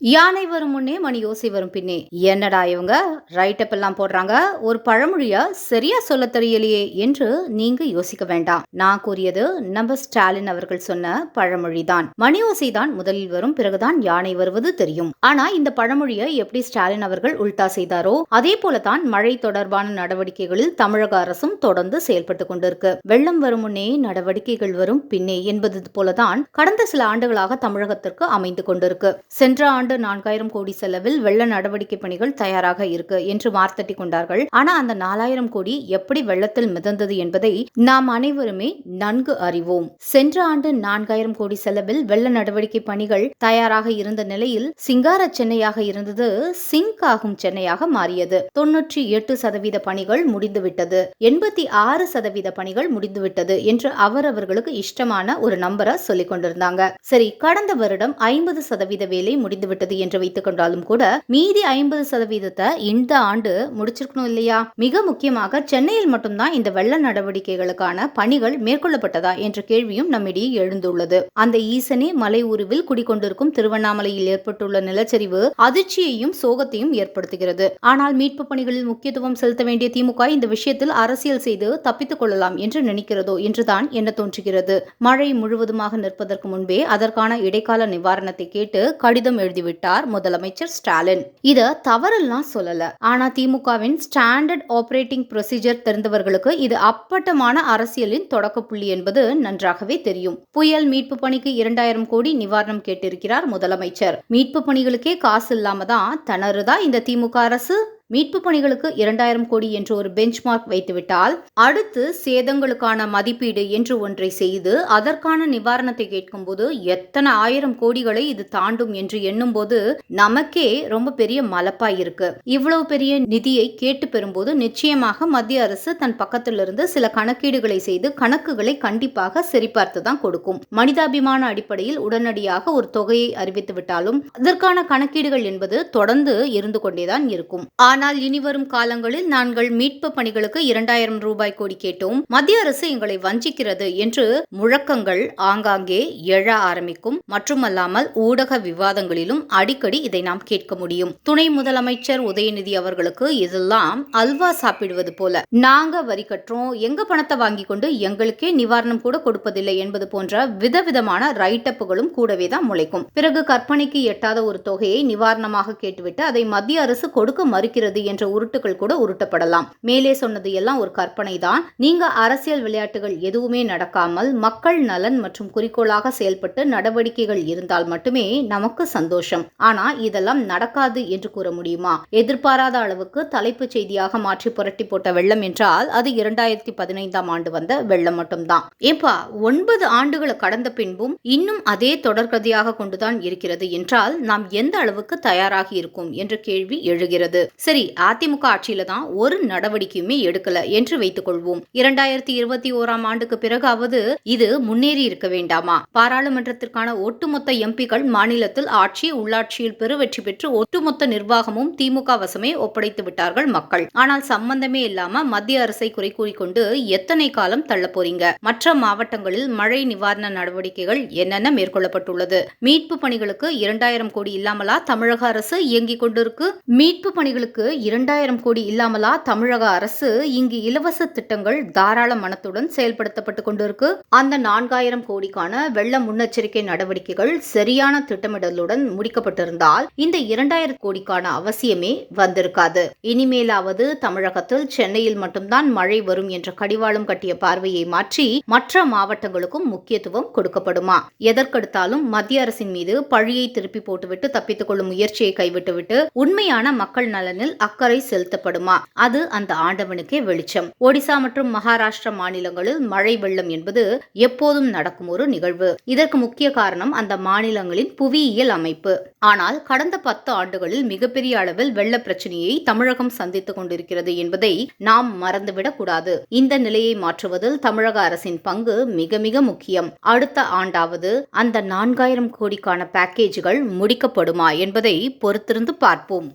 யானை வரும் முன்னே மணி யோசி வரும் பின்னே. என்னடா இவங்க? ரைட்டப் எல்லாம் போடுறாங்க. ஒரு பழமொழியா சரியா சொல்ல தெரியலையே என்று நீங்க யோசிக்க வேண்டாம். நான் கூறியது நம்ம ஸ்டாலின் அவர்கள் சொன்ன பழமொழிதான். மணி ஓசை தான் முதலில் வரும் பிறகுதான் யானை வருவது தெரியும். ஆனா இந்த பழமொழியை எப்படி ஸ்டாலின் அவர்கள் உல்டா செய்தாரோ அதே போலதான் மழை தொடர்பான நடவடிக்கைகளில் தமிழக அரசும் தொடர்ந்து செயல்பட்டு கொண்டிருக்கு. வெள்ளம் வரும் முன்னே நடவடிக்கைகள் வரும் பின்னே என்பது போலதான் கடந்த சில ஆண்டுகளாக தமிழகத்திற்கு அமைந்து கொண்டிருக்கு. சென்ற ஆண்டு ஆண்டு நான்காயிரம் கோடி செலவில் வெள்ள நடவடிக்கை பணிகள் தயாராக இருக்கு என்று வார்த்தட்டி கொண்டார்கள். ஆனா அந்த நாலாயிரம் கோடி எப்படி வெள்ளத்தில் மிதந்தது என்பதை நாம் அனைவருமே நன்கு அறிவோம். சென்ற ஆண்டு நான்காயிரம் கோடி செலவில் வெள்ள நடவடிக்கை பணிகள் தயாராக இருந்த நிலையில் சிங்கார சென்னையாக இருந்தது சிங்க் ஆகும் சென்னையாக மாறியது. தொன்னூற்றி எட்டு சதவீத பணிகள் முடிந்துவிட்டது. எண்பத்தி ஆறு சதவீத பணிகள் முடிந்துவிட்டது என்று அவரவர்களுக்கு இஷ்டமான ஒரு நம்பரை சொல்லிக் கொண்டிருந்தாங்க. சரி கடந்த வருடம் ஐம்பது சதவீத வேலை முடிந்துவிட்டது. விட்டது என்று வைத்துக் கொண்டாலும் கூட மீதி ஐம்பது சதவீதத்தை இந்த ஆண்டு முடிச்சிருக்கணும் இல்லையா? மிக முக்கியமாக சென்னையில் மட்டும்தான் இந்த வெள்ள நடவடிக்கைகளுக்கான பணிகள் மேற்கொள்ளப்பட்டதா என்ற கேள்வியும் நம்மிடையே எழுந்துள்ளது. அந்த ஈசனே மலை உருவில் குடிக்கொண்டிருக்கும் திருவண்ணாமலையில் ஏற்பட்டுள்ள நிலச்சரிவு அதிர்ச்சியையும் சோகத்தையும் ஏற்படுத்துகிறது. ஆனால் மீட்பு பணிகளில் முக்கியத்துவம் செலுத்த வேண்டிய திமுக இந்த விஷயத்தில் அரசியல் செய்து தப்பித்துக் கொள்ளலாம் என்று நினைக்கிறதோ என்றுதான் என்ன தோன்றுகிறது. மழை முழுவதுமாக நிற்பதற்கு முன்பே அதற்கான இடைக்கால நிவாரணத்தை கேட்டு கடிதம் எழுதி விட்டார் முதலமைச்சர் ஸ்டாலின். இத தவறெல்லாம் சொல்லல. ஆனா திமுகவின் ஸ்டாண்டர்ட் ஆபரேட்டிங் ப்ரொசீஜர் தெரிந்தவர்களுக்கு இது அப்பட்டமான அரசியலின் தொடக்க புள்ளி என்பது நன்றாகவே தெரியும். புயல் மீட்பு பணிக்கு இரண்டாயிரம் கோடி நிவாரணம் கேட்டிருக்கிறார் முதலமைச்சர். மீட்பு பணிகளுக்கே காசு இல்லாம தான் தணறுதா இந்த திமுக அரசு? மீட்பு பணிகளுக்கு இரண்டாயிரம் கோடி என்று ஒரு பெஞ்ச்மார்க் வைத்துவிட்டால் அடுத்து சேதங்களுக்கான மதிப்பீடு என்று ஒன்றை செய்து அதற்கான நிவாரணத்தை கேட்கும்போது எத்தனை ஆயிரம் கோடிகளை இது தாண்டும் என்று எண்ணும்போது நமக்கே ரொம்ப பெரிய மலப்பாய் இருக்கு இவ்வளவு பெரிய நிதியை கேட்டு பெறும்போது நிச்சயமாக மத்திய அரசு தன் பக்கத்திலிருந்து சில கணக்கீடுகளை செய்து கணக்குகளை கண்டிப்பாக சரிபார்த்து தான் கொடுக்கும். மனிதாபிமான அடிப்படையில் உடனடியாக ஒரு தொகையை அறிவித்து விட்டாலும் அதற்கான கணக்கீடுகள் என்பது தொடர்ந்து இருந்து கொண்டேதான் இருக்கும். ஆனால் ஆனால் இனிவரும் காலங்களில் நாங்கள் மீட்பு பணிகளுக்கு இரண்டாயிரம் ரூபாய் கோடி கேட்டோம். மத்திய அரசு எங்களை வஞ்சிக்கிறது என்று முழக்கங்கள் ஆங்காங்கே எழ ஆரம்பிக்கும். மட்டுமல்லாமல் ஊடக விவாதங்களிலும் அடிக்கடி இதை நாம் கேட்க முடியும். துணை முதலமைச்சர் உதயநிதி அவர்களுக்கு இதெல்லாம் அல்வா சாப்பிடுவது போல. நாங்க வரி கட்டுறோம். எங்க பணத்தை வாங்கி கொண்டு எங்களுக்கே நிவாரணம் கூட கொடுப்பதில்லை என்பது போன்ற விதவிதமான ரைட்டப்புகளும் கூடவே தான் முளைக்கும். பிறகு கற்பனைக்கு எட்டாத ஒரு தொகையை நிவாரணமாக கேட்டுவிட்டு அதை மத்திய அரசு கொடுக்க மறுக்கிறது இருக்கிறது என்ற உருட்டுகள் கூட உருட்டப்படலாம். மேலே சொன்னது எல்லாம் ஒரு கற்பனை தான் நீங்க அரசியல் விளையாட்டுகள் எதுவுமே நடக்காமல் மக்கள் நலன் மற்றும் குறிக்கோளாக செயல்பட்டு நடவடிக்கைகள் இருந்தால் மட்டுமே நமக்கு சந்தோஷம். ஆனா இதெல்லாம் நடக்காது என்று கூற முடியுமா? எதிர்பாராத அளவுக்கு தலைப்புச் செய்தியாக மாற்றி புரட்டி போட்ட வெள்ளம் என்றால் அது இரண்டாயிரத்தி பதினைந்தாம் ஆண்டு வந்த வெள்ளம் மட்டும்தான். ஏப்பா ஒன்பது ஆண்டுகளை கடந்த பின்பும் இன்னும் அதே தொடர்கதையாக கொண்டுதான் இருக்கிறது என்றால் நாம் எந்த அளவுக்கு தயாராகி இருக்கும் என்ற கேள்வி எழுகிறது. சரி சரி அதிமுக ஆட்சியில தான் ஒரு நடவடிக்கையுமே எடுக்கல என்று வைத்துக் கொள்வோம். இரண்டாயிரத்தி இருபத்தி ஓராம் ஆண்டுக்கு பிறகாவது இது முன்னேறி இருக்க வேண்டாமா? பாராளுமன்றத்திற்கான ஒட்டுமொத்த எம்பிக்கள் மாநிலத்தில் ஆட்சி உள்ளாட்சியில் பெருவெற்றி பெற்று ஒட்டுமொத்த நிர்வாகமும் திமுக வசமே ஒப்படைத்து விட்டார்கள் மக்கள். ஆனால் சம்பந்தமே இல்லாம மத்திய அரசை குறை கூறிக்கொண்டு எத்தனை காலம் தள்ள போறீங்க? மற்ற மாவட்டங்களில் மழை நிவாரண நடவடிக்கைகள் என்னென்ன மேற்கொள்ளப்பட்டுள்ளது? மீட்பு பணிகளுக்கு இரண்டாயிரம் கோடி இல்லாமலா தமிழக அரசு இயங்கிக் கொண்டிருக்கு? மீட்பு பணிகளுக்கு இரண்டாயிரம் கோடி இல்லாமலா தமிழக அரசு இங்கு இலவச திட்டங்கள் தாராள மனத்துடன் செயல்படுத்தப்பட்டு கொண்டிருக்கு. அந்த நான்காயிரம் கோடிக்கான வெள்ள முன்னெச்சரிக்கை நடவடிக்கைகள் சரியான திட்டமிடலுடன் முடிக்கப்பட்டிருந்தால் இந்த இரண்டாயிரம் கோடிக்கான அவசியமே வந்திருக்காது. இனிமேலாவது தமிழகத்தில் சென்னையில் மட்டும்தான் மழை வரும் என்ற கடிவாளம் கட்டிய பார்வையை மாற்றி மற்ற மாவட்டங்களுக்கும் முக்கியத்துவம் கொடுக்கப்படுமா? எதற்கெடுத்தாலும் மத்திய அரசின் மீது பழியை திருப்பி போட்டுவிட்டு தப்பித்துக் கொள்ளும் முயற்சியை கைவிட்டுவிட்டு உண்மையான மக்கள் நலனில் அக்கறை செலுத்தப்படுமா? அது அந்த ஆண்டவனுக்கே வெளிச்சம். ஒடிசா மற்றும் மகாராஷ்டிரா மாநிலங்களில் மழை வெள்ளம் என்பது எப்போதும் நடக்கும் ஒரு நிகழ்வு. இதற்கு முக்கிய காரணம் அந்த மாநிலங்களின் புவியியல் அமைப்பு. ஆனால் கடந்த பத்து ஆண்டுகளில் மிகப்பெரிய அளவில் வெள்ள பிரச்சனையை தமிழகம் சந்தித்துக் கொண்டிருக்கிறது என்பதை நாம் மறந்துவிடக் கூடாது. இந்த நிலையை மாற்றுவதில் தமிழக அரசின் பங்கு மிக மிக முக்கியம். அடுத்த ஆண்டாவது அந்த நான்காயிரம் கோடிக்கான பேக்கேஜ்கள் முடிக்கப்படுமா என்பதை பொறுத்திருந்து பார்ப்போம்.